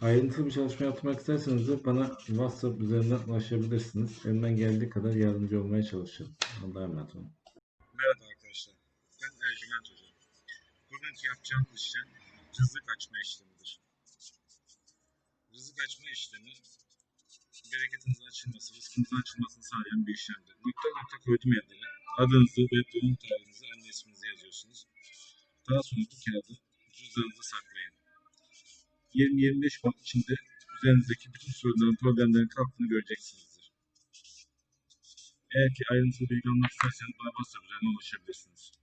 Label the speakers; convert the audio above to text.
Speaker 1: Ayrıntılı bir çalışma yapmak isterseniz de bana WhatsApp üzerinden ulaşabilirsiniz. Elimden geldiği kadar yardımcı olmaya çalışırım. Allah'a emanet olun.
Speaker 2: Merhaba arkadaşlar. Ben Ercüment Hoca. Bugünkü yapacağımız işlem rızık açma işlemidir. Rızık açma işlemi bereketinizin açılması, rızkınızın açılmasını sağlayan bir işlemdir. Nokta nokta koydum yerlere. Adınızı ve doğum tarihinizi, anne isminizi yazıyorsunuz. Daha sonra bu kağıdı cüzdanınıza saklayın. 20-25 gün içinde üzerinizdeki bütün sorunların, problemlerin kalktığını göreceksinizdir. Eğer ki ayrıntılı bilgi almak isterseniz bana WhatsApp üzerinden ulaşabilirsiniz.